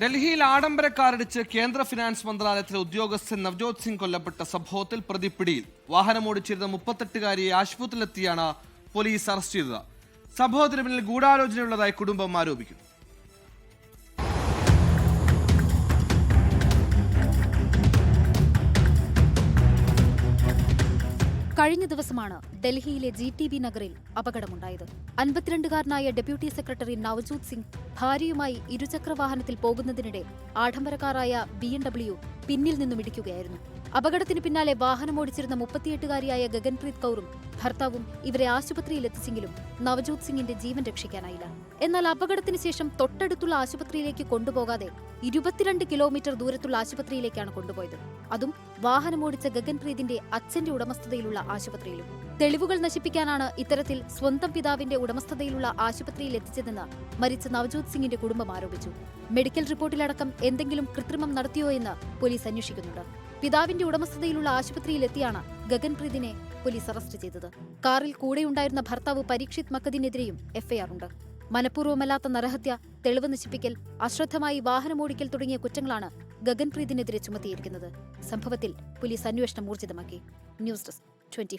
ഡൽഹിയിൽ ആഡംബര കാറടിച്ച് കേന്ദ്ര ഫിനാൻസ് മന്ത്രാലയത്തിലെ ഉദ്യോഗസ്ഥൻ നവ്ജോത് സിംഗ് കൊല്ലപ്പെട്ട സംഭവത്തിൽ പ്രതിപ്പിടിയിൽ വാഹനമോടിച്ചിരുന്ന മുപ്പത്തെട്ടുകാരിയെ ആശുപത്രിയിലെത്തിയാണ് പോലീസ് അറസ്റ്റ് ചെയ്തത്. സംഭവത്തിന് പിന്നിൽ ഗൂഢാലോചനയുള്ളതായി കുടുംബം ആരോപിക്കുന്നു. കഴിഞ്ഞ ദിവസമാണ് ഡൽഹിയിലെ ജി ടി ബി നഗറിൽ അപകടമുണ്ടായത്. അൻപത്തിരണ്ടുകാരനായ ഡെപ്യൂട്ടി സെക്രട്ടറി നവജോത് സിംഗ് ഭാര്യയുമായി ഇരുചക്രവാഹനത്തിൽ പോകുന്നതിനിടെ ആഡംബരക്കാരായ ബി എം ഡബ്ല്യു പിന്നിൽ നിന്നും ഇടിക്കുകയായിരുന്നു. അപകടത്തിന് പിന്നാലെ വാഹനം വാഹനമോടിച്ചിരുന്ന മുപ്പത്തിയെട്ടുകാരിയായ ഗഗൻപ്രീത് കൗറും ഭർത്താവും ഇവരെ ആശുപത്രിയിൽ എത്തിച്ചെങ്കിലും നവജോത് സിംഗിന്റെ ജീവൻ രക്ഷിക്കാനായില്ല. എന്നാൽ അപകടത്തിന് ശേഷം തൊട്ടടുത്തുള്ള ആശുപത്രിയിലേക്ക് കൊണ്ടുപോകാതെ ഇരുപത്തിരണ്ട് കിലോമീറ്റർ ദൂരത്തുള്ള ആശുപത്രിയിലേക്കാണ് കൊണ്ടുപോയത്. അതും വാഹനമോടിച്ച ഗഗൻപ്രീതിന്റെ അച്ഛന്റെ ഉടമസ്ഥതയിലുള്ള ആശുപത്രിയിലും. തെളിവുകൾ നശിപ്പിക്കാനാണ് ഇത്തരത്തിൽ സ്വന്തം പിതാവിന്റെ ഉടമസ്ഥതയിലുള്ള ആശുപത്രിയിൽ എത്തിച്ചതെന്ന് മരിച്ച നവജോത് സിംഗിന്റെ കുടുംബം ആരോപിച്ചു. മെഡിക്കൽ റിപ്പോർട്ടിലടക്കം എന്തെങ്കിലും കൃത്രിമം നടത്തിയോ എന്ന് പോലീസ് അന്വേഷിക്കുന്നുണ്ട്. പിതാവിന്റെ ഉടമസ്ഥതയിലുള്ള ആശുപത്രിയിലെത്തിയാണ് ഗഗൻപ്രീതിനെ പോലീസ് അറസ്റ്റ് ചെയ്തത്. കാറിൽ കൂടെയുണ്ടായിരുന്ന ഭർത്താവ് പരീക്ഷിത് മക്കദിനെതിരെയും എഫ്ഐആർ ഉണ്ട്. മനഃപൂർവമല്ലാത്ത നരഹത്യ തെളിവ് നശിപ്പിക്കൽ അശ്രദ്ധമായി വാഹനമോടിക്കൽ തുടങ്ങിയ കുറ്റങ്ങളാണ് ഗഗൻപ്രീതിനെതിരെ ചുമത്തിയിരിക്കുന്നത്. സംഭവത്തിൽ പോലീസ് അന്വേഷണം ഊർജിതമാക്കി. News desk twenty